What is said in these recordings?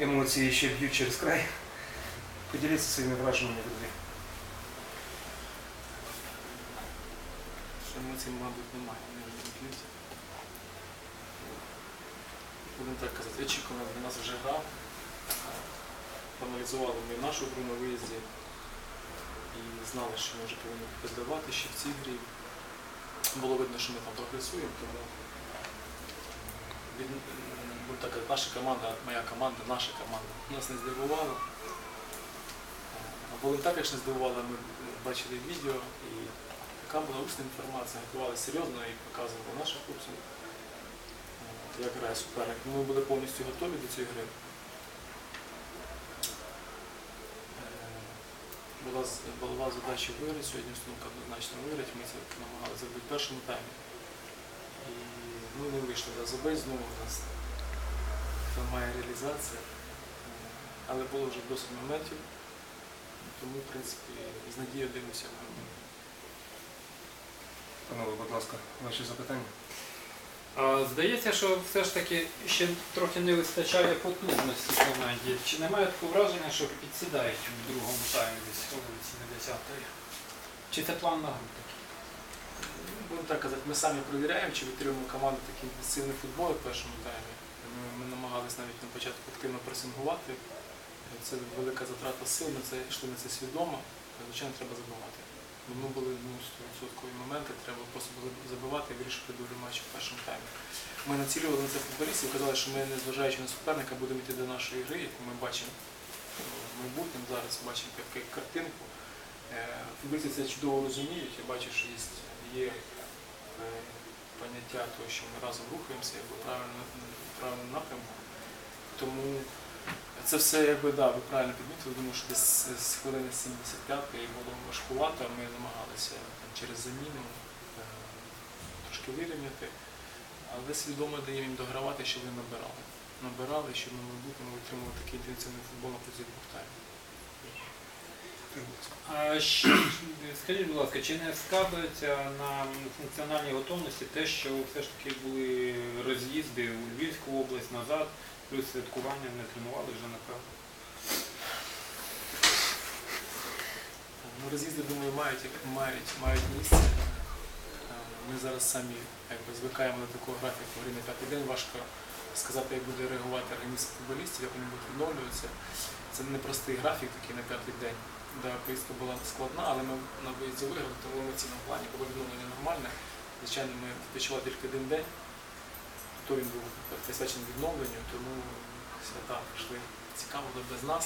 емоції ще б'ють через край. Поділіться своїми враженнями. Що емоцій, мабуть, немає. Будемо так казати, очікувано для нас вже гра. Проаналізували ми нашу гру на виїзді і знали, що ми вже повинні здавати ще в цій грі. Було видно, що ми там прогресуємо, тому від, ну, так, наша команда, моя команда, наша команда нас не здивувала. Волинь також не здивувала, ми бачили відео і така була усна інформація, готувалися серйозно і показували нашим хлопцям, як грає суперник. Ми були повністю готові до цієї гри. Е, Була, була задача виграти сьогодні, установка однозначно виграти, ми це намагалися зробити в першому таймі. І ну, не вийшло забей знову у нас немає реалізація. Але було вже досить моментів, тому, в принципі, з надією дивимося в майбутнє. Панове, будь ласка, ваші запитання. А, Здається, що все ж таки ще трохи не вистачає потужності команді. Чи немає такого враження, що підсідають в другому таймі десь вулиці на 10-ї? Чи це план на гру такий? Будемо так казати, ми самі перевіряємо, чи витримуємо команду такий сильний футбол в першому таймі. Ми, намагалися навіть на початку активно пресингувати. Це велика затрата сил, ми це йшли на це свідомо. Звичайно, треба забивати. Ми були ну, 100% моменти, треба просто було забивати і вирішити долю матчу в першому таймі. Ми націлювали на це футболістів і казали, що ми, незважаючи на суперника, будемо йти до нашої гри, яку ми бачимо е, в майбутньому, зараз бачимо як картинку. Е, Футболісти це чудово розуміють, я бачу, що є, є е, поняття того, що ми разом рухаємося якби в правильному, напрямку. Тому це все, якби, да, ви правильно підмітили, думаю, що десь з хвилини 75 і було важкувато, ми намагалися там, через заміну е, трошки вирівняти, але свідомо даємо їм догравати, щоб вони набирали. Набирали, щоб на майбутньому витримували такий інтенсивний футбол на двох таймів. А скажіть, будь ласка, чи не складається на функціональній готовності те, що все ж таки були роз'їзди у Львівську область назад, плюс святкування не тренували вже напевно? Ну, роз'їзди, думаю, мають, мають, мають місце. Е, Ми зараз самі якби, звикаємо до такого графіку на п'ятий день. Важко сказати, як буде реагувати організм футболістів, як вони будуть відновлюватися. Це непростий графік такий на п'ятий день. Да, поїздка була складна, але ми на виїзді виграли, тому в емоційному плані було відновлення нормальне. Звичайно, ми відпочивали тільки один день, то він був присвячений відновленню, тому свята пройшли цікаво, без нас.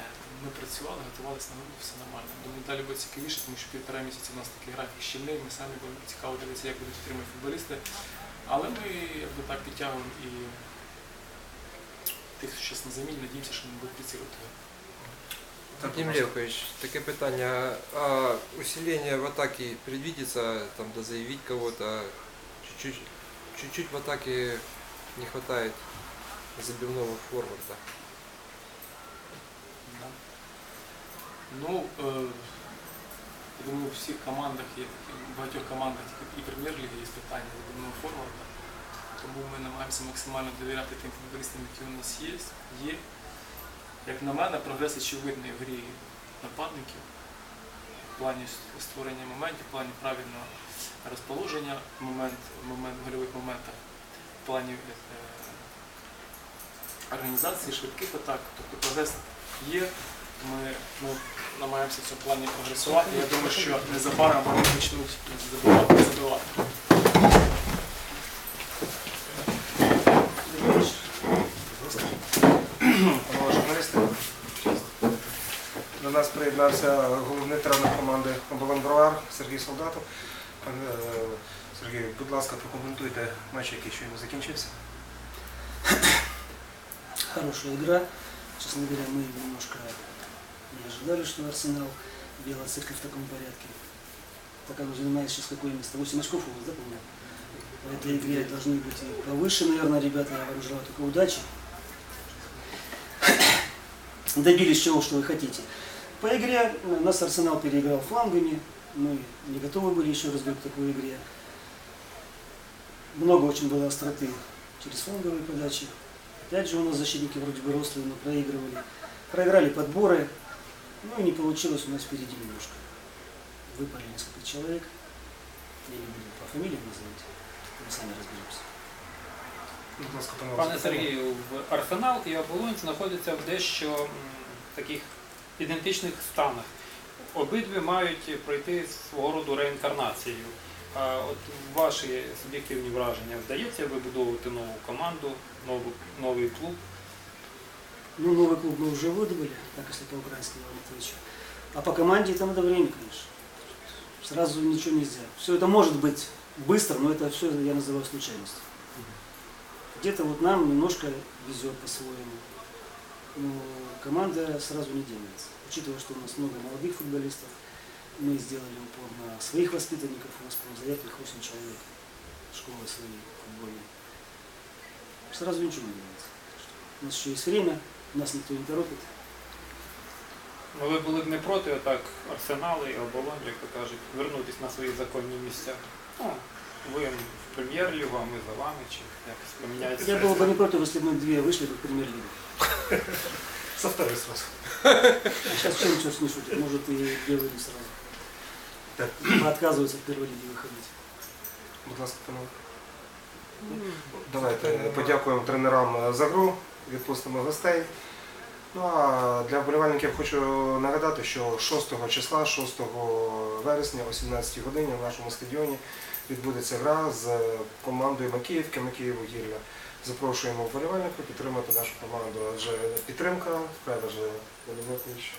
Е, Ми працювали, готувалися на гру, все нормально. Думаю, далі буде цікавіше, тому що півтора місяці у нас такий графік щільний, ми самі будемо цікаво дивитися, як будуть підтримувати футболісти. Але ми якби так підтягуємо і тих, що зараз на заміні, надіємося, що вони будуть прицілити. Вадим Левкович, таке питання. А усиление в атаке предвидится, там, да заявить кого-то? Чуть-чуть, чуть-чуть в атаке не хватает забивного форварда. Да. Ну, е, я думаю, у всіх командах є в багатьох командах і прем'єр-ліги є питання забивного форварда. Тому ми намагаємося максимально довіряти тим футболістам, які у нас є. є. Як на мене, прогрес очевидний в грі нападників, в плані створення моментів, в плані правильного розположення момент, момент, в гольових моментах, в плані е, організації швидких атак. Тобто прогрес є. Ми, ми намагаємося в цьому плані прогресувати. Я думаю, що незабаром вони почнуть забивати, забивати. Журналісти. До нас приєднався головний тренер команди оболонь Сергій Солдатов. Е, Сергій, будь ласка, прокоментуйте матч, який щойно закінчився. Хорошая игра. Честно говоря, мы немножко не ожидали, что Арсенал белая церковь в таком порядке. Так как он занимает сейчас какое место? 8 очков у вас, да, по-моему? В этой игре должны быть и повыше, наверное, ребята. Я вам желаю только удачи. Добились чего, что вы хотите. По игре э, нас Арсенал переиграл флангами. Мы не готовы были еще раз говорю, к такой игре. Много очень было остроты через фланговые подачи. Опять же у нас защитники вроде бы рослые, но проигрывали. Проиграли подборы. Ну и не получилось у нас впереди немножко. Выпали несколько человек. Я не буду по фамилиям называть. Мы сами разберемся. Будь ласка, пане Пане Олександре. Сергію, в Арсенал і Оболонь знаходяться в дещо м, таких ідентичних станах. Обидві мають пройти свого роду реінкарнацією. А от ваші суб'єктивні враження вдається вибудовувати нову команду, нову, новий клуб? Ну, новый клуб мы уже выдумали, так если по-украински Иван Матвеевич. А по команде это надо время, конечно. Сразу ничего нельзя. Все это может быть быстро, но это все я называю случайностью. Где-то вот нам немножко везет по-своему. Но команда сразу не делается. Учитывая, что у нас много молодых футболистов, мы сделали упор на своих воспитанников, у нас по заявках 8 человек, школы своей футбольной. Сразу ничего не делается. У нас еще есть время, нас никто не торопит. Ну, ви були б не проти отак Арсенал і Оболонь, як то кажуть, вернутися на свої законні місця. Ну, ви в прем'єр-лігу, а ми за вами, чи якось поміняється. Я был бы не против, если бы мы две вышли бы в премьер-лигу. Со второй сразу. А сейчас чем сейчас не шутят, может и белые сразу. Так. Либо отказываются в первой лиге выходить. Будь ласка, пане. Давайте подякуємо тренерам за гру, відпустимо гостей. Ну а для вболівальників хочу нагадати, що 6 числа, 6 вересня о 17 годині в нашому стадіоні відбудеться гра з командою Макіївки, Макіїввугілля. Запрошуємо вболівальників підтримати нашу команду, адже підтримка вкрай важлива. Володимир Павлович,